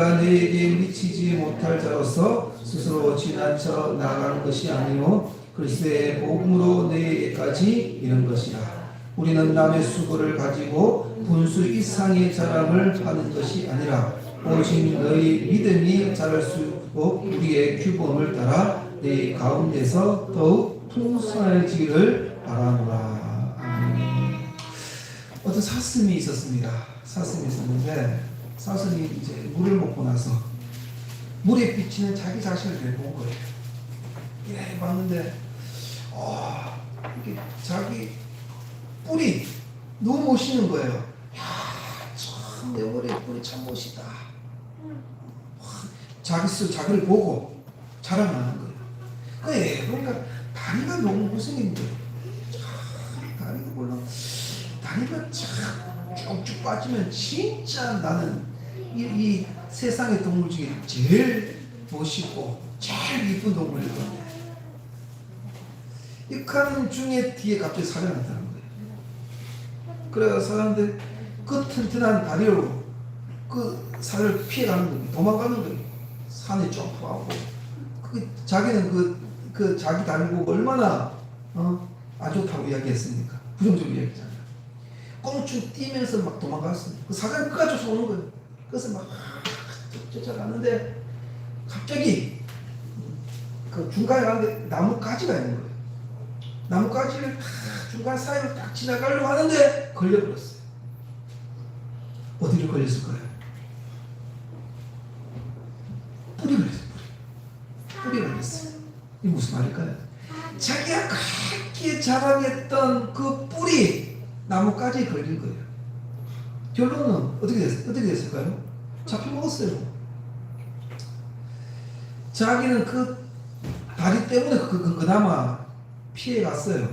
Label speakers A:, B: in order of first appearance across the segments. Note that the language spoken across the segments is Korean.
A: 너에게 미치지 못할 자로서 스스로 지나쳐 나가는 것이 아니요 그리스도의 복음으로 너에게까지 이른 것이라 우리는 남의 수고를 가지고 분수 이상의 자랑을 하는 것이 아니라 오직 너희 믿음이 자랄 수 있고 우리의 규범을 따라 내 가운데서 더욱 풍성해지기를 바라노라 아멘. 어떤 사슴이 있었습니다. 사슴이 있었는데 사슴이 이제 물을 먹고 나서 물에 비치는 자기 자신을 내본 거예요. 예, 봤는데 아, 이게 자기 뿔이 너무 멋있는 거예요. 야, 참, 내 머리 뿔이 참 멋있다. 와, 자기 스 자기를 보고 자랑하는 거예요. 그래, 그러니까 다리가 너무 못생긴 거예요. 참, 다리가 물론 다리가 참 쭉쭉 빠지면 진짜 나는 이, 이 세상의 동물 중에 제일 멋있고 제일 이쁜 이 가는 중에 뒤에 갑자기 살이 나타나는 거예요. 그래서 사람들 그 튼튼한 다리로 그 살을 피해가는 거예요. 도망가는 거예요. 산에 점프하고 그 자기는 그, 그 자기 다리 보고 얼마나 어? 안 좋다고 이야기했습니까? 부정적으로 이야기했잖아요. 꽁충 뛰면서 막 도망갔습니다. 그 사장이 그가 쫓아오는 거예요. 그래서 막 쫓아가는데 갑자기 그 중간에 가는데 나뭇가지가 있는 거예요. 나뭇가지를 탁 중간 사이로 딱 지나가려고 하는데 걸려버렸어요. 어디를 걸렸을 거예요? 뿌리 걸렸어요. 뿌리. 뿌리 걸렸어요. 이게 무슨 말일까요? 자기가 그렇게 자랑했던 그 뿌리 나뭇가지에 걸린 거예요. 결론은 어떻게 됐, 어떻게 됐을까요? 잡혀 먹었어요. 자기는 그 다리 때문에 그, 그, 그나마 피해 갔어요.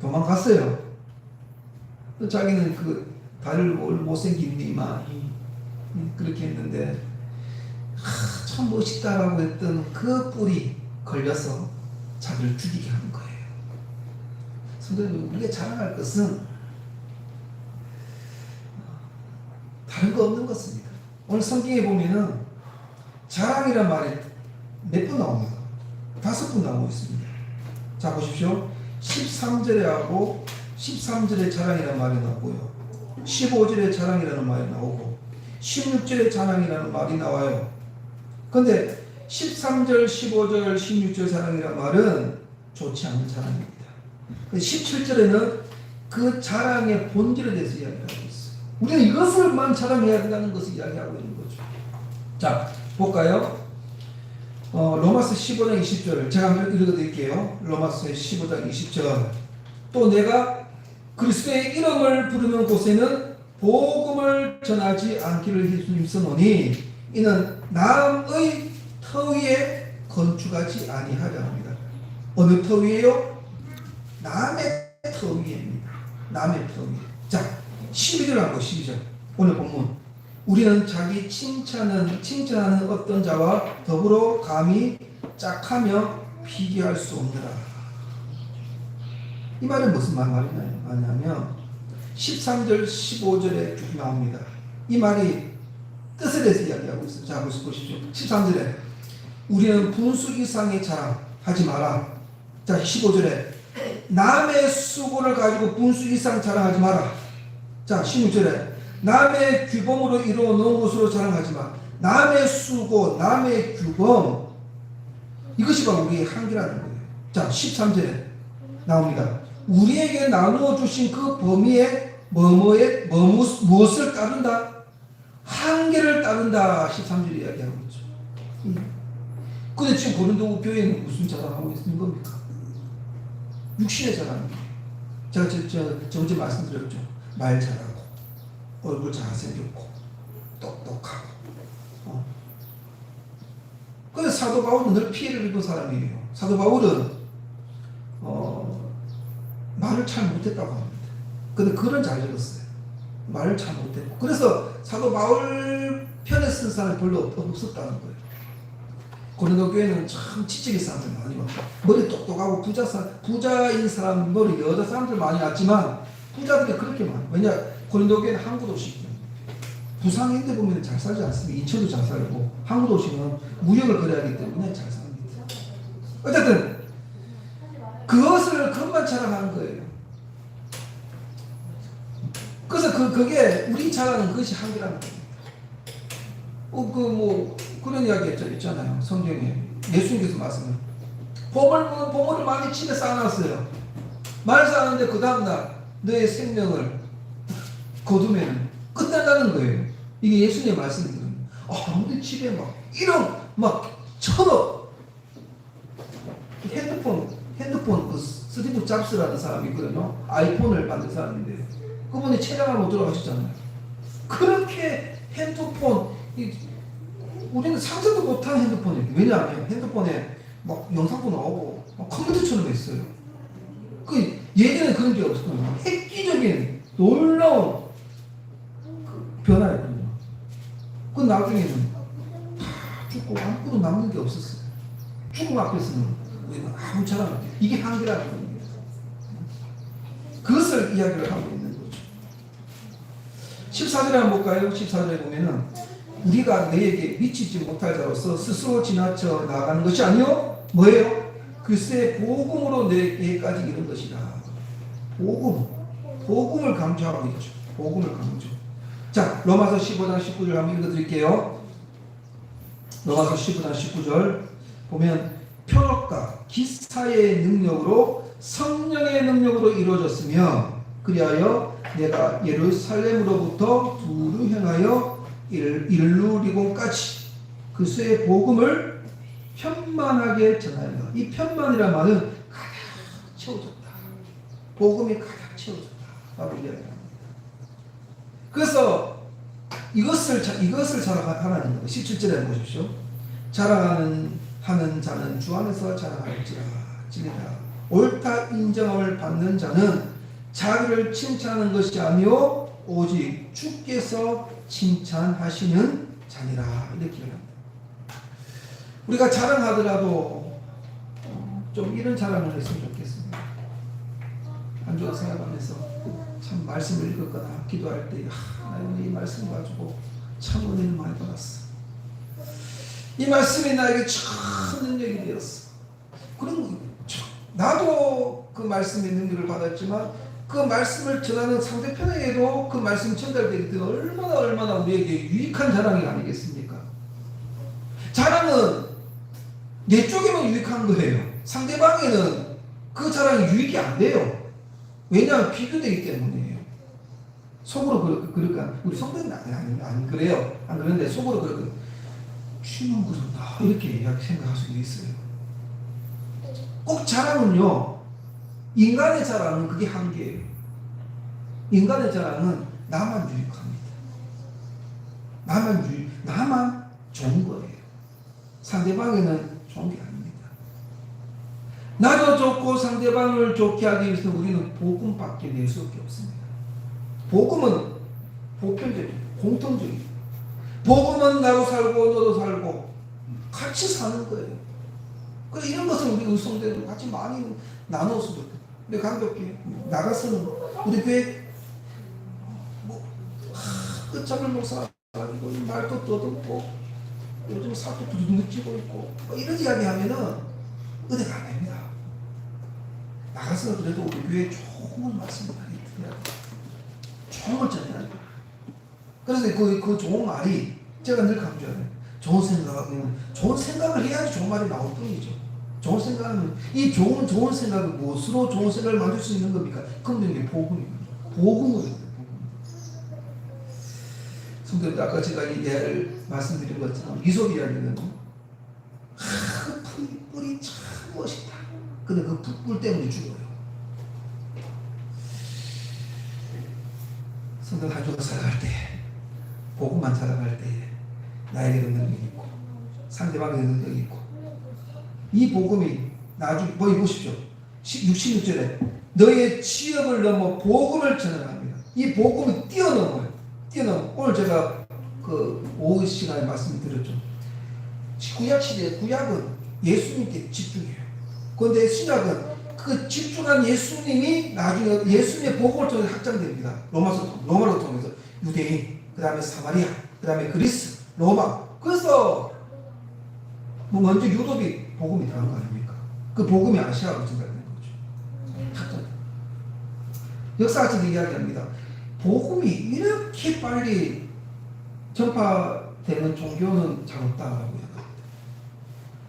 A: 도망갔어요. 또 자기는 그 다리를 뭘 못생긴 니마 그렇게 했는데 하, 참 멋있다라고 했던 그 뿔이 걸려서 자기를 죽이게 한 거예요. 성도님 우리가 자랑할 것은 다른 거 없는 것입니다. 오늘 성경에 보면은 자랑이란 말이 몇 번 나옵니다. 다섯 번 나오고 있습니다. 자 보십시오. 13절에 하고 13절에 자랑이라는 말이 나오고요. 15절에 자랑이라는 말이 나오고 16절에 자랑이라는 말이 나와요. 근데 13절, 15절, 16절 자랑이라는 말은 좋지 않은 자랑입니다. 17절에는 그 자랑의 본질에 대해서 있어요. 우리는 이것을만 자랑해야 된다는 것을 이야기하고 있는 거죠. 자, 볼까요? 어, 로마서 15장 20절을 제가 한번 읽어드릴게요. 로마서 15장 20절. 또 내가 그리스도의 이름을 부르는 곳에는 복음을 전하지 않기를 힘쓰노니 이는 남의 터 위에 건축하지 아니하려 합니다. 어느 터 위에요? 남의 터 위입니다. 남의 터 위에. 자, 12절 한번 12절. 오늘 본문. 우리는 자기 칭찬은 칭찬하는 어떤 자와 더불어 감히 짝하며 비교할 수 없느라. 이 말은 무슨 말 말이냐면 말이냐면 13절 15절에 쭉 나옵니다. 이 말이 뜻에 대해서 이야기하고 있어요. 자, 보십시오. 13절에 우리는 분수 이상의 자랑 하지 마라. 자, 15절에 남의 수고를 가지고 분수 이상 자랑하지 마라. 자, 16절에 남의 규범으로 이루어 놓은 것으로 자랑하지 마. 남의 수고, 남의 규범 이것이 바로 우리의 한계라는 거예요. 자, 13절에 나옵니다. 우리에게 나누어 주신 그 범위에 뭐뭐에 뭐 무엇을 따른다? 한계를 따른다. 13절 이야기하고 있죠. 근데 지금 고린도 교회는 무슨 자랑하고 있는 겁니까? 육신의 자랑입니다. 제가 저, 저, 저 어제 말씀드렸죠. 말 잘하고 얼굴 잘생겼고 똑똑하고 어. 그래서 사도 바울은 늘 피해를 입은 사람이에요. 사도 바울은 어, 말을 잘 못했다고 합니다. 근데 글은 잘 읽었어요. 말을 잘 못했고 그래서 사도 바울 편에 쓴 사람이 별로 없- 없었다는 거예요. 고린도 교회는 참 지적인 사람들 많이 왔고 머리 똑똑하고 부자 사 부자인 사람 머리 여자 사람들 많이 왔지만 부자들이 그렇게 많아. 왜냐 고린도 교회는 항구 도시거든요. 부상 인데 보면 잘 살지 않습니다. 인천도 잘 살고 항구 도시는 무역을 거래하기 때문에 잘 삽니다. 어쨌든 그것을 그것만 자랑하는 거예요. 그래서 그 그게 우리 자랑은 그것이 한계라는 거예요. 어, 그뭐 그런 이야기 있잖아요. 성경에 예수님께서 말씀을 보물 보물을 많이 집에 쌓아놨어요. 말 쌓았는데 그 다음날 너의 생명을 거두면 끝난다는 거예요. 이게 예수님의 말씀이거든요. 아, 아무데 집에 막 이런 막 천억 핸드폰 핸드폰 그 스티브 잡스라는 사람이 있거든요. 아이폰을 만든 사람인데 그분이 못 들어가셨잖아요. 그렇게 핸드폰 이, 우리는 상상도 못한 핸드폰이에요. 왜냐하면 핸드폰에 막 영상도 나오고 막 컴퓨터처럼 했어요. 그 예전에 그런 게 없었거든요. 획기적인 놀라운 그 변화였거든요. 그 나중에는 다 죽고 아무것도 남는 게 없었어요. 죽음 앞에서는 우리는 아무 자랑 안 해요. 이게 한계라는 겁니다. 그것을 이야기를 하고 있는 거죠. 14절에 한번 볼까요? 14절에 보면은 우리가 너에게 미치지 못할 자로서 스스로 지나쳐 나가는 것이 아니요 뭐예요? 글쎄 복음으로 내게까지 이른 것이다. 복음, 복음을 강조하고 있죠. 복음을 강조. 자, 로마서 15장 19절 한번 읽어 드릴게요. 로마서 15장 19절 보면 표적과 기사의 능력으로 성령의 능력으로 이루어졌으며 그리하여 내가 예루살렘으로부터 두루 향하여 일- 일루리곤까지 그수의 복음을 편만하게 전하여 이 편만이란 말은 가득 채워졌다. 복음이 가득 채워졌다. 라고 이야기합니다. 그래서 이것을 자- 이것을 자랑하라는 거예요. 17절에 보십시오. 자랑하는 하는 자는 주 안에서 자랑할지라 찌리라. 옳다 인정을 받는 자는 자기를 칭찬하는 것이 아니요 오직 주께서 칭찬하시는 자니라 이렇게 합니다. 우리가 자랑하더라도 어, 좀 이런 자랑을 했으면 좋겠습니다. 한 주를 생각하면서 참 말씀을 읽었거나 기도할 때 아, 나 오늘 이 말씀 가지고 참 은혜를 많이 받았어. 이 말씀이 나에게 참 능력이 되었어. 그런 참, 나도 그 말씀의 능력을 받았지만 그 말씀을 전하는 상대편에게도 그 말씀이 전달되기 때문에 얼마나 얼마나 우리에게 유익한 자랑이 아니겠습니까? 자랑은 내 쪽에만 유익한 거예요. 상대방에는 그 자랑이 유익이 안 돼요. 왜냐하면 비교되기 때문이에요. 속으로 그, 그럴까? 우리 성도는 안, 안, 안 그래요. 안 그런데 속으로 그럴까? 취만 그런다. 이렇게 생각할 수도 있어요. 꼭 자랑은요, 인간의 자랑은 그게 한계예요. 인간의 자랑은 나만 유익합니다. 나만 유, 나만 좋은 거예요. 상대방에는 좋은 게 아닙니다. 나도 좋고 상대방을 좋게 하기 위해서 우리는 복음밖에 낼 수밖에 없습니다. 복음은 보편적인, 공통적인. 복음은 나도 살고 너도 살고 같이 사는 거예요. 그래 이런 것을 우리 의성대도 같이 많이 좋겠다. 근데 감독님 나가서는 우리 교회 뭐 하, 끝장을 목사 가지고 말도 떠듬고 요즘 사도 두둑 찌고 있고 뭐 이런 이야기 하면은 은혜가 안 됩니다. 나가서 그래도 우리 교회 좋은 말씀 많이 드려야 돼. 좋은 걸 전해야 돼. 그래서 그, 그 좋은 말이 제가 늘 강조해요. 좋은 생각하면 좋은 생각을 해야지 좋은 말이 나올 뿐이죠. 좋은 생각은 이 좋은 좋은 생각은 무엇으로 좋은 생각을 만들 수 있는 겁니까? 그럼 이게 복음입니다. 복음으로. 성도들 아까 제가 이 예를 말씀드린 것처럼 이솝 이야기는 아, 그 뿌리, 뿌리 참 멋있다. 근데 그 뿔 때문에 죽어요. 한 주가 살아갈 때, 복음만 살아갈 때 나에게도 능력이 있고 상대방에게 능력이 있고 이 복음이 나중에 뭐 보십시오. 66절에 너의 지역을 넘어 복음을 전하랍니다. 이 복음이 뛰어넘어요. 뛰어넘어. 오늘 제가 그 오후 시간에 말씀드렸죠. 구약 시대 구약은 예수님께 집중해요. 그런데 신약은 그 집중한 예수님이 나중에 예수님의 복음을 통해 확장됩니다. 로마서 로마로 통해서 유대인, 그 다음에 사마리아, 그 다음에 그리스, 로마. 그래서 뭐 먼저 유럽이 복음이 들어간 거 아닙니까? 그 복음이 아시아로 전달되는 거죠. 탁자. 역사학자들 이야기합니다. 복음이 이렇게 빨리 전파되는 종교는 잘 없다라고 이야기합니다.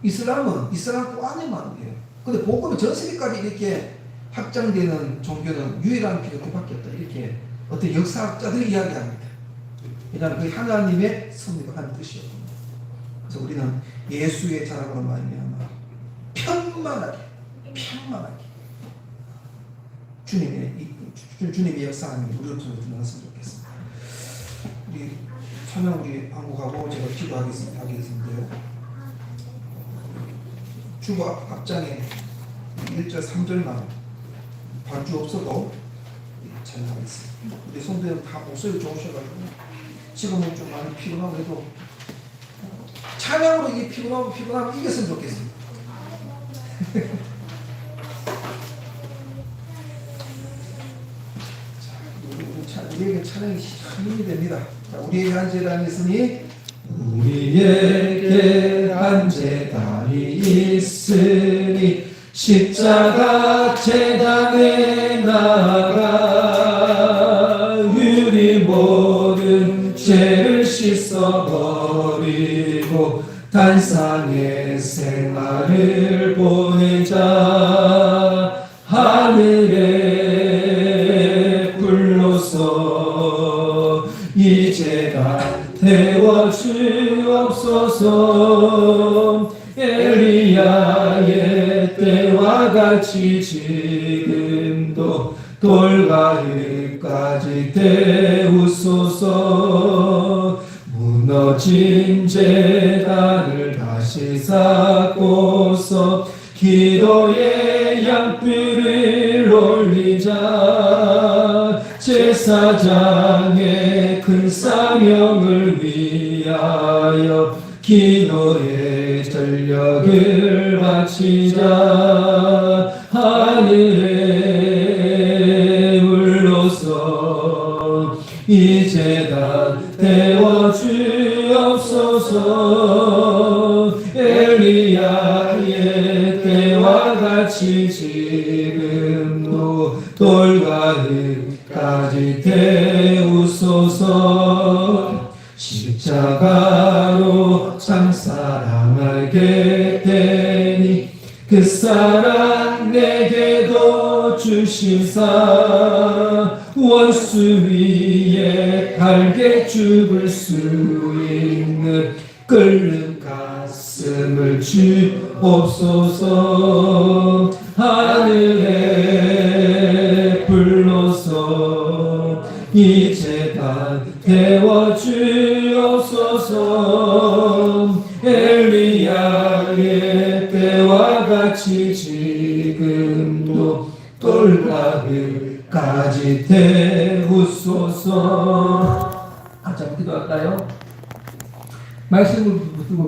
A: 이슬람은 이슬람 그 안에만 해요. 근데 복음이 전 세계까지 이렇게 확장되는 종교는 유일한 기독교밖에 없다. 이렇게 어떤 역사학자들이 이야기합니다. 왜냐하면 그 하나님의 섭리가 한 뜻이었거든요. 그래서 우리는 예수의 자랑으로 말미암아 편만하게, 편만하게 주님의 주님의 역사하는 우리로 통해 드러났으면 좋겠습니다. 우리 찬양 우리 한국하고 제가 기도하겠습니다. 하겠는데요. 주보 앞, 앞장에 1절 3절만 반주 없어도 찬양하겠습니다. 우리 성도님 다 목소리 좋으셔가지고 지금은 좀 많이 피곤하고 해도 찬양으로 이게 피곤하고 피곤하고 이겼으면 좋겠습니다. 자, 우리에게 찬양이 힘이 됩니다. 자, 우리에게 한 재단이 있으니
B: 우리에게 한 재단이 있으니 십자가 재단에 나가 우리 모든 죄를 씻어버리고 단상의 생활을 보 같이 지금도 돌가을까지 때우소서. 무너진 재단을 다시 쌓고서 기도의 양뿔을 올리자. 제사장의 큰 사명을 위하여 기도의 전력을 바치자. 하늘의 물로서 이제 다 태워 주옵소서. 엘리야의 때와 같이 지금도 돌가을까지 태우소서. 십자가 그 사랑 내게도 주시사 원수 위에 갈게 죽을 수 있는 끓는 가슴을 주옵소서. 하늘의 불로서 이제 다 태워 주옵소서 기도할까요? 말씀을 붙들고